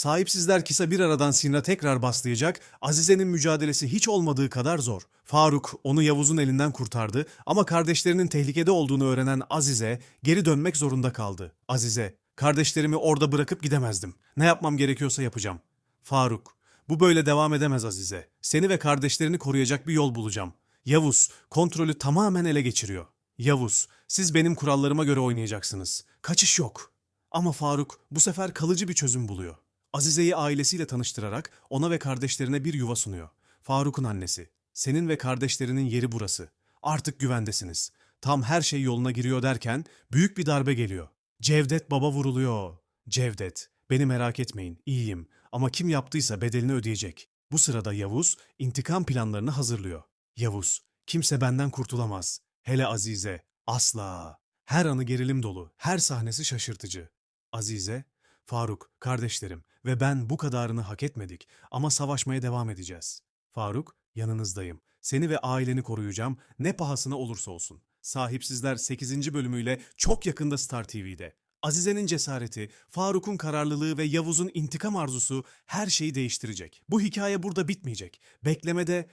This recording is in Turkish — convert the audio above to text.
Sahipsizler kısa bir aradan sonra tekrar baslayacak, Azize'nin mücadelesi hiç olmadığı kadar zor. Faruk onu Yavuz'un elinden kurtardı ama kardeşlerinin tehlikede olduğunu öğrenen Azize geri dönmek zorunda kaldı. Azize, kardeşlerimi orada bırakıp gidemezdim. Ne yapmam gerekiyorsa yapacağım. Faruk, bu böyle devam edemez Azize. Seni ve kardeşlerini koruyacak bir yol bulacağım. Yavuz, kontrolü tamamen ele geçiriyor. Yavuz, siz benim kurallarıma göre oynayacaksınız. Kaçış yok. Ama Faruk bu sefer kalıcı bir çözüm buluyor. Azize'yi ailesiyle tanıştırarak ona ve kardeşlerine bir yuva sunuyor. Faruk'un annesi. Senin ve kardeşlerinin yeri burası. Artık güvendesiniz. Tam her şey yoluna giriyor derken büyük bir darbe geliyor. Cevdet baba vuruluyor. Cevdet, beni merak etmeyin, iyiyim. Ama kim yaptıysa bedelini ödeyecek. Bu sırada Yavuz intikam planlarını hazırlıyor. Yavuz, kimse benden kurtulamaz. Hele Azize, asla. Her anı gerilim dolu, her sahnesi şaşırtıcı. Azize, Faruk, kardeşlerim ve ben bu kadarını hak etmedik ama savaşmaya devam edeceğiz. Faruk, yanınızdayım. Seni ve aileni koruyacağım ne pahasına olursa olsun. Sahipsizler 8. bölümüyle çok yakında Star TV'de. Azize'nin cesareti, Faruk'un kararlılığı ve Yavuz'un intikam arzusu her şeyi değiştirecek. Bu hikaye burada bitmeyecek. Beklemede